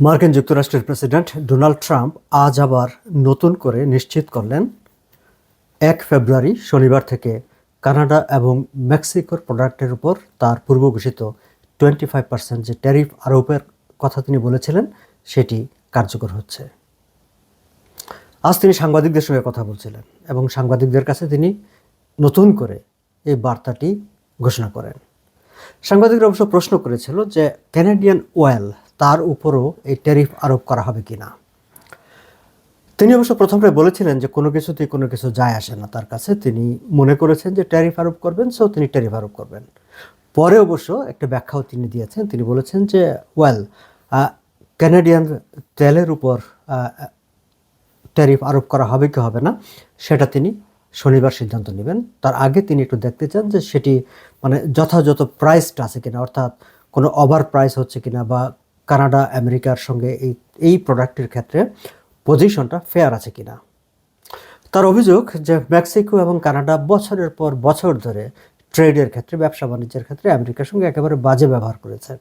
মার্কিন যুক্তরাষ্ট্রের president Donald Trump আজ আবার নতুন করে নিশ্চিত করলেন, এক ফেব্রুয়ারি শনিবার থেকে কানাডা এবং মেক্সিকোর প্রোডাক্টের উপর তার পূর্ব ঘোষিত টোয়েন্টি ফাইভ পার্সেন্ট যে ট্যারিফ আরোপের কথা তিনি বলেছিলেন, সেটি কার্যকর হচ্ছে। আজ তিনি সাংবাদিকদের সঙ্গে কথা বলছিলেন এবং সাংবাদিকদের কাছে তিনি নতুন করে এই বার্তাটি ঘোষণা করেন। সাংবাদিকরা অবশ্য প্রশ্ন করেছিল যে ক্যানাডিয়ান ওয়েল তার উপরও এই ট্যারিফ আরোপ করা হবে কিনা? তিনি অবশ্য প্রথমে বলেছিলেন যে কোনো কিছুতেই কোনো কিছু যায় আসে না তার কাছে। তিনি মনে করেছেন যে ট্যারিফ আরোপ করবেন, সো তিনি ট্যারিফ আরোপ করবেন। পরে অবশ্য একটা ব্যাখ্যাও তিনি দিয়েছেন। তিনি বলেছেন যে ওয়েল ক্যানাডিয়ান তেলের উপর ট্যারিফ আরোপ করা হবে কি হবে না, সেটা তিনি শনিবার সিদ্ধান্ত নেবেন। তার আগে তিনি একটু দেখতে চান যে সেটি মানে যথাযথ প্রাইসটা আছে কিনা, অর্থাৎ কোনো ওভার প্রাইস হচ্ছে কিনা বা কানাডা, আমেরিকার সঙ্গে এই এই প্রোডাক্টের ক্ষেত্রে পজিশনটা ফেয়ার আছে কিনা? তার অভিযোগ যে মেক্সিকো এবং কানাডা বছরের পর বছর ধরে ট্রেডের ক্ষেত্রে, ব্যবসা বাণিজ্যের ক্ষেত্রে আমেরিকার সঙ্গে একেবারে বাজে ব্যবহার করেছে।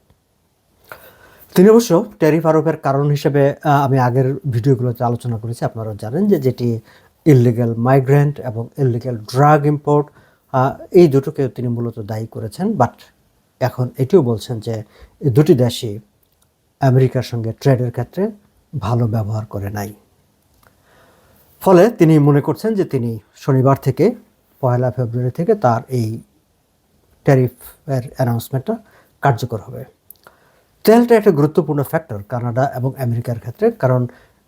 তিনি অবশ্য ট্যারিফ আরোপের কারণ হিসেবে আমি আগের ভিডিওগুলোতে আলোচনা করেছি, আপনারা জানেন যে যেটি ইললিগ্যাল মাইগ্রেন্ট এবং ইললিগ্যাল ড্রাগ ইম্পোর্ট এই দুটোকে তিনি মূলত দায়ী করেছেন বাট এখন এটিও বলছেন যে দুটি দেশই আমেরিকার সঙ্গে ট্রেডের ক্ষেত্রে ভালো ব্যবহার করে নাই। ফলে তিনি মনে করছেন যে তিনি শনিবার থেকে পয়লা ফেব্রুয়ারি থেকে তার এই ট্যারিফের অ্যানাউন্সমেন্টটা কার্যকর হবে। তেলটা একটা গুরুত্বপূর্ণ ফ্যাক্টর কানাডা এবং আমেরিকার ক্ষেত্রে, কারণ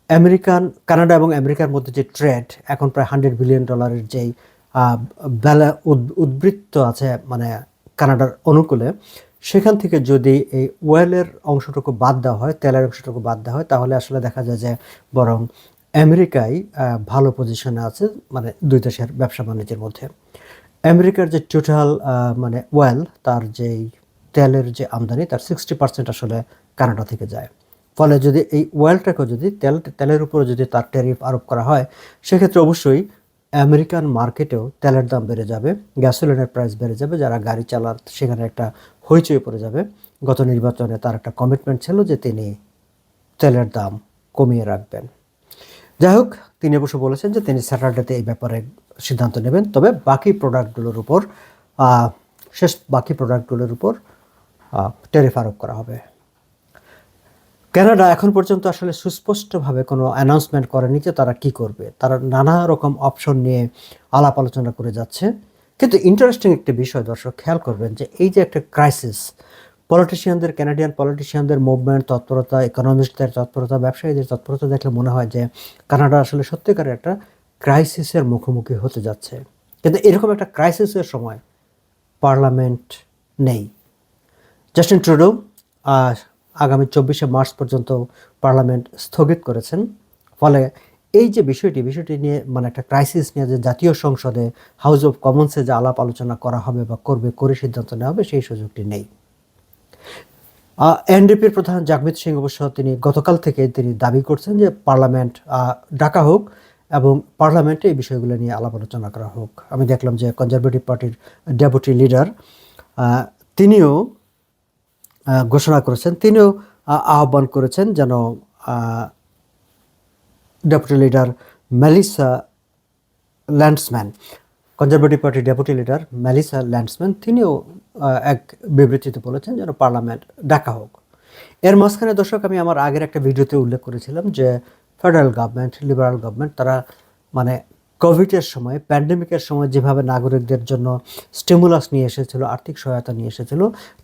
আমেরিকান, কানাডা এবং আমেরিকার মধ্যে যে ট্রেড, এখন প্রায় হান্ড্রেড বিলিয়ন ডলারের যেই বেলা উদ- উদ্বৃত্ত আছে মানে কানাডার অনুকূলে সেখান থেকে যদি এই ওয়েলের অংশটুকু বাদ দেওয়া হয়, তেলের অংশটুকু বাদ দেওয়া হয়, তাহলে আসলে দেখা যায় যে বরং আমেরিকাই ভালো পজিশনে আছে মানে দুই দেশের ব্যবসা বাণিজ্যের মধ্যে। আমেরিকার যে টোটাল মানে ওয়েল, তার যেই তেলের যে আমদানি, তার সিক্সটি পার্সেন্ট আসলে কানাডা থেকে যায়। ফলে যদি এই ওয়েলটাকেও যদি তেল, তেলের উপরে যদি তার ট্যারিফ আরোপ করা হয়, সেক্ষেত্রে অবশ্যই আমেরিকান মার্কেটেও তেলের দাম বেড়ে যাবে, গ্যাসোলিনের প্রাইস বেড়ে যাবে, যারা গাড়ি চালার সেখানে একটা হইচই পড়ে যাবে। গত নির্বাচনে তার একটা কমিটমেন্ট ছিল যে তিনি তেলের দাম কমিয়ে রাখবেন। যাই হোক, তিনি অবশ্য বলেছেন যে তিনি স্যাটারডেতে এই ব্যাপারে সিদ্ধান্ত নেবেন, তবে বাকি প্রোডাক্টগুলোর উপর শেষ বাকি প্রোডাক্টগুলোর উপর ট্যারিফ আরোপ করা হবে। কানাডা এখন পর্যন্ত আসলে সুস্পষ্টভাবে কোনো অ্যানাউন্সমেন্ট করেনি যে তারা কি করবে। তারা নানা রকম অপশন নিয়ে আলাপ আলোচনা করে যাচ্ছে। কিন্তু ইন্টারেস্টিং একটি বিষয় দর্শক, খেয়াল করবেন যে এই যে একটা ক্রাইসিস পলিটিশিয়ানদের ক্যানাডিয়ান পলিটিশিয়ানদের মুভমেন্ট তৎপরতা ইকোনমিস্টদের তৎপরতা, ব্যবসায়ীদের তৎপরতা দেখলে মনে হয় যে কানাডা আসলে সত্যিকারের একটা ক্রাইসিসের মুখোমুখি হতে যাচ্ছে। কিন্তু এরকম একটা ক্রাইসিসের সময় পার্লামেন্ট নেই। জাস্টিন ট্রুডো আগামী চব্বিশে মার্চ পর্যন্ত পার্লামেন্ট স্থগিত করেছেন। ফলে এই যে বিষয়টি বিষয়টি নিয়ে মানে একটা ক্রাইসিস নিয়ে যে জাতীয় সংসদে হাউস অফ কমন্সে যে আলাপ আলোচনা করা হবে বা করবে, করে সিদ্ধান্ত নেওয়া হবে, সেই সুযোগটি নেই। এনডিপির প্রধান জাগমিত সিং অবশ্য তিনি গতকাল থেকে তিনি দাবি করছেন যে পার্লামেন্ট ডাকা হোক এবং পার্লামেন্টে এই বিষয়গুলো নিয়ে আলাপ আলোচনা করা হোক। আমি দেখলাম যে কনজারভেটিভ পার্টির ডেপুটি লিডার তিনিও ঘোষণা করেছেন। তিনিও আহ্বান করেছেন যেন deputy leader Melissa Lantsman, Conservative পার্টির ডেপুটি লিডার ম্যালিসা ল্যান্ডসম্যান, তিনিও এক বিবৃতিতে বলেছেন যেন পার্লামেন্ট ডাকা হোক। এর মাঝখানে দর্শক, আমি আমার আগের একটা ভিডিওতে উল্লেখ করেছিলাম যে, ফেডারেল গভর্নমেন্ট, লিবারাল গভর্নমেন্ট, তারা মানে কোভিডের সময় প্যান্ডেমিকের সময় যেভাবে নাগরিকদের জন্য স্টিমুলাস নিয়ে এসেছিল, আর্থিক সহায়তা নিয়ে এসেছিল,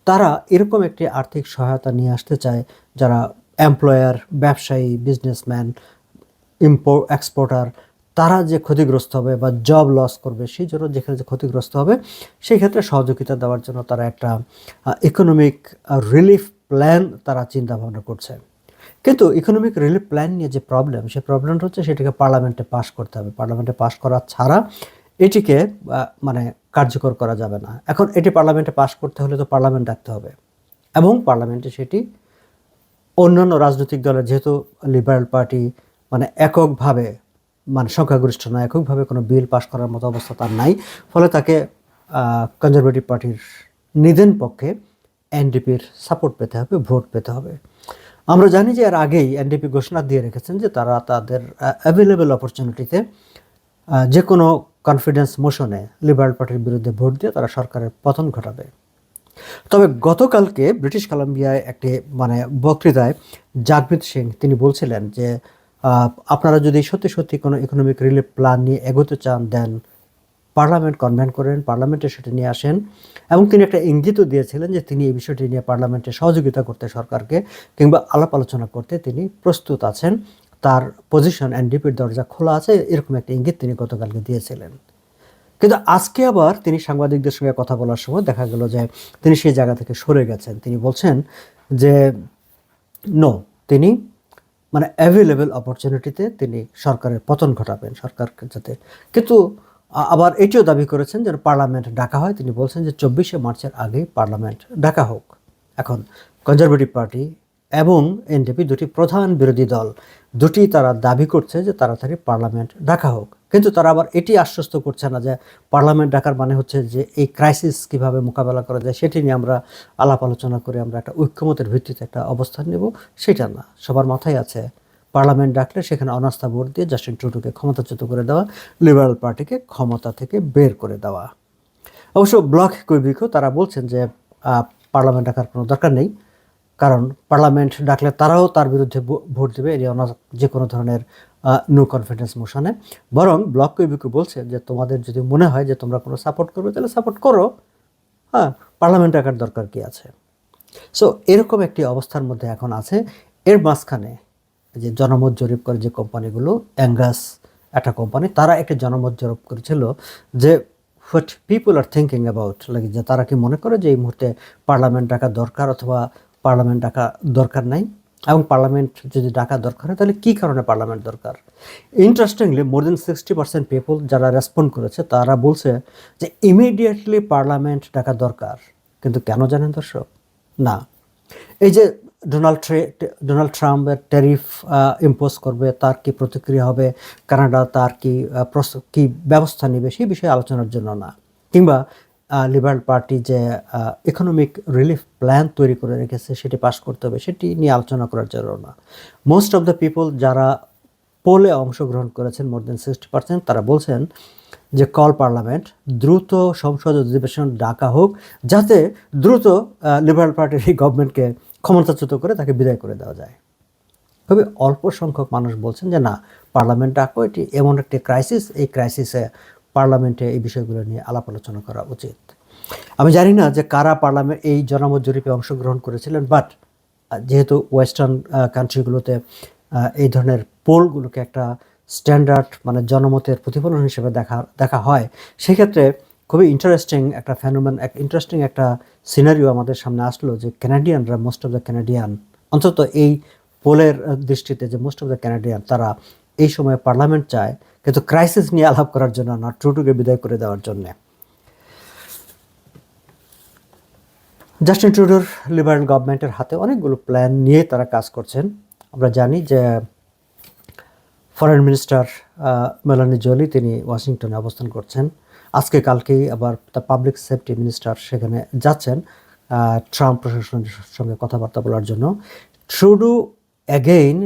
তারা এরকম একটি আর্থিক সহায়তা নিয়ে আসতে চায় যারা এমপ্লয়ার ব্যবসায়ী বিজনেসম্যান ইম্পোর্ট এক্সপোর্টার তারা যে ক্ষতিগ্রস্ত হবে বা জব লস করবে, সেই জন্য যেখানে যে ক্ষতিগ্রস্ত হবে সেই ক্ষেত্রে সহযোগিতা দেওয়ার জন্য তারা একটা ইকোনমিক রিলিফ প্ল্যান তারা চিন্তা ভাবনা করছে। কিন্তু ইকোনমিক রিলিফ প্ল্যান নিয়ে যে প্রবলেম সে প্রবলেমটা হচ্ছে সেটাকে পার্লামেন্টে পাস করতে হবে। পার্লামেন্টে পাস করা ছাড়া এটিকে মানে কার্যকর করা যাবে না। এখন এটি পার্লামেন্টে পাস করতে হলে তো পার্লামেন্ট ডাকতে হবে। এবং পার্লামেন্টে সেটি অন্যান্য রাজনৈতিক দলের, যেহেতু লিবারেল পার্টি মানে এককভাবে মানে সংখ্যাগরিষ্ঠ না এককভাবে কোনো বিল পাশ করার মতো অবস্থা তার নাই। ফলে তাকে কনজারভেটিভ পার্টির নিদেন পক্ষে এনডিপির সাপোর্ট পেতে হবে ভোট পেতে হবে। আমরা জানি যে এর আগেই এনডিপি ঘোষণা দিয়ে রেখেছেন যে তারা তাদের অ্যাভেলেবেল অপরচুনিটিতে যে কোনো কনফিডেন্স মোশনে লিবারেল পার্টির বিরুদ্ধে ভোট দিয়ে তারা সরকারের পতন ঘটাবে। তবে গতকালকে ব্রিটিশ কলাম্বিয়ায় একটি মানে বক্তৃতায় জাগমিত সিং তিনি বলছিলেন যে আপনারা যদি সত্যি সত্যি কোনো ইকোনমিক রিলিফ প্ল্যান নিয়ে এগোতে চান দেন পার্লামেন্ট কনভেন্ট করেন, পার্লামেন্টে সেটা নিয়ে আসেন এবং তিনি একটা ইঙ্গিতও দিয়েছিলেন যে তিনি এই বিষয়টি নিয়ে পার্লামেন্টে সহযোগিতা করতে সরকারকে কিংবা আলাপ আলোচনা করতে তিনি প্রস্তুত আছেন। তার পজিশন এনডিপির দরজা খোলা আছে, এরকম একটা ইঙ্গিত তিনি গতকালকে দিয়েছিলেন। কিন্তু আজকে আবার তিনি সাংবাদিকদের সঙ্গে কথা বলার সময় দেখা গেল যে তিনি সেই জায়গা থেকে সরে গেছেন। তিনি বলছেন যে, নো, তিনি মানে অ্যাভেলেবেল অপরচুনিটিতে তিনি সরকারের পতন ঘটাবেন সরকার যাতে। কিন্তু আবার এটিও দাবি করেছেন যে পার্লামেন্ট ডাকা হয়। তিনি বলছেন যে চব্বিশে মার্চের আগেই পার্লামেন্ট ডাকা হোক। এখন কনজারভেটিভ পার্টি এবং এনডিপি দুটি প্রধান বিরোধী দল দুটি তারা দাবি করছে যে তাড়াতাড়ি পার্লামেন্ট ডাকা হোক। কিন্তু তারা আবার এটি আশ্বস্ত করছে না যে পার্লামেন্ট ডাকার মানে হচ্ছে যে এই ক্রাইসিস কীভাবে মোকাবেলা করা যায় সেটি নিয়ে আমরা আলাপ আলোচনা করে আমরা একটা ঐক্যমতের ভিত্তিতে একটা অবস্থান নেব, সেটা না। সবার মাথায় আছে পার্লামেন্ট ডাকলে সেখানে অনাস্থা ভোট দিয়ে জাস্টিন ট্রুডুকে ক্ষমতাচ্যুত করে দেওয়া, লিবারাল পার্টিকে ক্ষমতা থেকে বের করে দেওয়া। অবশ্য ব্লক কৈবিকও তারা বলছেন যে পার্লামেন্ট ডাকার কোনো দরকার নেই। কারণ পার্লামেন্ট ডাকলে তারাও তার বিরুদ্ধে ভোট দেবে এটি অনা যে কোনো ধরনের নো কনফিডেন্স মোশনে বরং ব্লক কৈবিকও বলছে যে, তোমাদের যদি মনে হয় যে তোমরা কোনো সাপোর্ট করবে, তাহলে সাপোর্ট করো। হ্যাঁ পার্লামেন্ট ডাকার দরকার কি আছে? সো এরকম একটি অবস্থার মধ্যে এখন আছে। এর মাঝখানে যে জনমত জরিপ করে যে কোম্পানিগুলো অ্যাঙ্গাস একটা কোম্পানি, তারা একটি জনমত জরিপ করেছিল যে what people are thinking about like যে তারা কি মনে করে যে এই মুহূর্তে পার্লামেন্ট ডাকা দরকার অথবা পার্লামেন্ট ডাকা দরকার নাই? এবং পার্লামেন্ট যদি ডাকা দরকার হয়, তাহলে কী কারণে পার্লামেন্ট দরকার? Interestingly more than sixty percent people যারা রেসপন্ড করেছে, তারা বলছে যে ইমিডিয়েটলি পার্লামেন্ট ডাকা দরকার। কিন্তু কেন জানেন দর্শক? না। এই যে ডোনাল্ড ডোনাল্ড ট্রাম্পের ট্যারিফ ইম্পোজ করবে, তার কি প্রতিক্রিয়া হবে, কানাডা তার কি কি ব্যবস্থা নেবে, সেই বিষয়ে আলোচনার জন্য না। কিংবা লিবারেল পার্টি যে ইকোনমিক রিলিফ প্ল্যান তৈরি করে রেখেছে, সেটি পাশ করতে হবে, সেটি নিয়ে আলোচনা করার জন্য না। মোস্ট অফ দ্য পিপল যারা পোলে অংশগ্রহণ করেছেন মোর দেন সিক্সটি পার্সেন্ট তারা বলছেন যে কল পার্লামেন্ট দ্রুত সংসদ অধিবেশন ডাকা হোক, যাতে দ্রুত লিবারাল পার্টির এই গভর্নমেন্টকে ক্ষমতাচ্যুত করে তাকে বিদায় করে দেওয়া যায়। খুবই অল্প সংখ্যক মানুষ বলছেন যে, না, পার্লামেন্ট ডাকো, এটি এমন একটি ক্রাইসিস এই ক্রাইসিসে পার্লামেন্টে এই বিষয়গুলো নিয়ে আলাপ আলোচনা করা উচিত। আমি জানি না যে কারা পার্লামেন্ট এই জনমত জরিপে অংশগ্রহণ করেছিলেন বাট যেহেতু ওয়েস্টার্ন কান্ট্রিগুলোতে এই ধরনের পোলগুলোকে একটা স্ট্যান্ডার্ড মানে জনমতের প্রতিফলন হিসেবে দেখা দেখা হয়, সেক্ষেত্রে খুবই ইন্টারেস্টিং একটা ফ্যানোমেন এক ইন্টারেস্টিং একটা সিনারিও আমাদের সামনে আসলো যে ক্যানাডিয়ানরা মোস্ট অফ দ্য ক্যানাডিয়ান অন্তত এই পোলের দৃষ্টিতে যে মোস্ট অফ দ্য ক্যানাডিয়ান তারা এই সময় পার্লামেন্ট চায়, কিন্তু ক্রাইসিস নিয়ে আলাপ করার জন্য না ট্রুটুকে বিদায় করে দেওয়ার জন্যে। জাস্টিন ট্রুডোর লিবারেল গভর্নমেন্টের হাতে অনেকগুলো প্ল্যান নিয়ে তারা কাজ করছেন। আমরা জানি যে ফরেন মিনিস্টার মেলানি জলি তিনি ওয়াশিংটনে অবস্থান করছেন। আজকে কালকেই আবার দ্য পাবলিক সেফটি মিনিস্টার সেখানে যাচ্ছেন ট্রাম্প প্রশাসনের সঙ্গে কথাবার্তা বলার জন্য। ট্রুডু অ্যাগেইন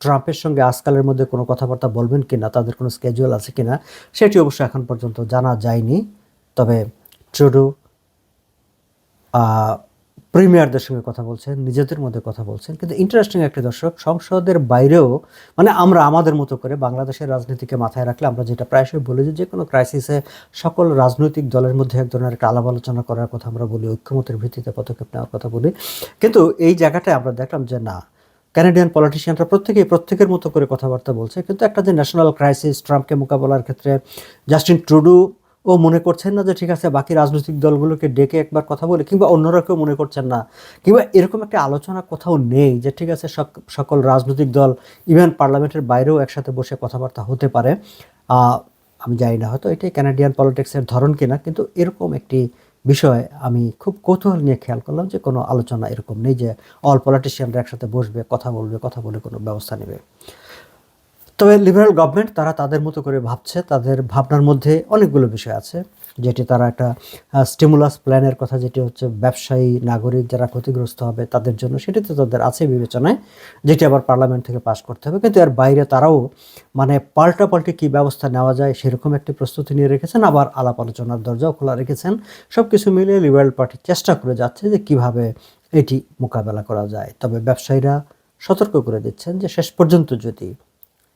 ট্রাম্পের সঙ্গে আজকালের মধ্যে কোনো কথাবার্তা বলবেন কি না তাদের কোনো স্কেজুয়াল আছে কি না সেটি অবশ্য এখন পর্যন্ত জানা যায়নি। তবে ট্রুডু প্রিমিয়ারদের সঙ্গে কথা বলছেন, নিজেদের মধ্যে কথা বলছেন। কিন্তু ইন্টারেস্টিং একটি দর্শক, সংসদের বাইরেও মানে আমরা আমাদের মতো করে বাংলাদেশের রাজনীতিকে মাথায় রাখলে আমরা যেটা প্রায়শই বলি যে কোনো ক্রাইসিসে সকল রাজনৈতিক দলের মধ্যে এক ধরনের একটা আলাপ আলোচনা করার কথা আমরা বলি, ঐক্যমতের ভিত্তিতে পদক্ষেপ নেওয়ার কথা বলি। কিন্তু এই জায়গাটায় আমরা দেখলাম যে, না ক্যানাডিয়ান পলিটিশিয়ানরা প্রত্যেকেই প্রত্যেকের মতো করে কথাবার্তা বলছে। কিন্তু একটা যে ন্যাশনাল ক্রাইসিস ট্রাম্পকে মোকাবেলার ক্ষেত্রে জাস্টিন ট্রুডু ও মনে করছেন না যে, ঠিক আছে, বাকি রাজনৈতিক দলগুলোকে ডেকে একবার কথা বলে, কিংবা অন্যরা কেউ মনে করছেন না। কিংবা এরকম একটা আলোচনা কোথাও নেই যে, ঠিক আছে, সক- সকল রাজনৈতিক দল, ইভেন পার্লামেন্টের বাইরেও একসাথে বসে কথাবার্তা হতে পারে। আমি জানি না হয়তো এটাই ক্যানাডিয়ান পলিটিক্সের ধরন কিনা, কিন্তু এরকম একটি বিষয় আমি খুব কৌতূহল নিয়ে খেয়াল করলাম যে, কোনো আলোচনা এরকম নেই যে, অল পলিটিশিয়ানরা একসাথে বসবে, কথা বলবে, কথা বলে কোনো ব্যবস্থা নেবে। তবে লিবারেল গভর্নমেন্ট তারা তাদের মতো করে ভাবছে, তাদের ভাবনার মধ্যে অনেকগুলো বিষয় আছে, যেটি তারা একটা স্টিমুলাস প্ল্যানের কথা যেটি হচ্ছে ব্যবসায়ী নাগরিক যারা ক্ষতিগ্রস্ত হবে তাদের জন্য, সেটি তো তাদের আছে বিবেচনায়, যেটি আবার পার্লামেন্ট থেকে পাশ করতে হবে। কিন্তু এর বাইরে তারাও মানে পাল্টাপাল্টি কী ব্যবস্থা নেওয়া যায় সেরকম একটি প্রস্তুতি নিয়ে রেখেছেন, আবার আলাপ আলোচনার দরজাও খোলা রেখেছেন। সব কিছু মিলিয়ে লিবারেল পার্টি চেষ্টা করে যাচ্ছে যে কীভাবে এটি মোকাবেলা করা যায়। তবে ব্যবসায়ীরা সতর্ক করে দিচ্ছেন যে শেষ পর্যন্ত যদি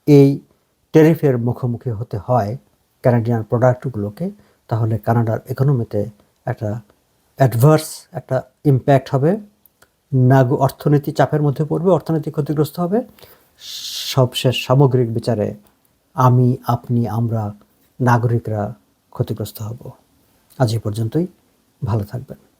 এই টেরিফের মুখোমুখি হতে হয় কানাডিয়ান প্রোডাক্টগুলোকে তাহলে কানাডার ইকোনমিতে একটা অ্যাডভার্স একটা ইম্প্যাক্ট হবে। নাগু অর্থনীতি চাপের মধ্যে পড়বে, অর্থনীতি ক্ষতিগ্রস্ত হবে। সবশেষ সামগ্রিক বিচারে আমি, আপনি, আমরা নাগরিকরা ক্ষতিগ্রস্ত হব। আজ এই পর্যন্তই, ভালো থাকবেন।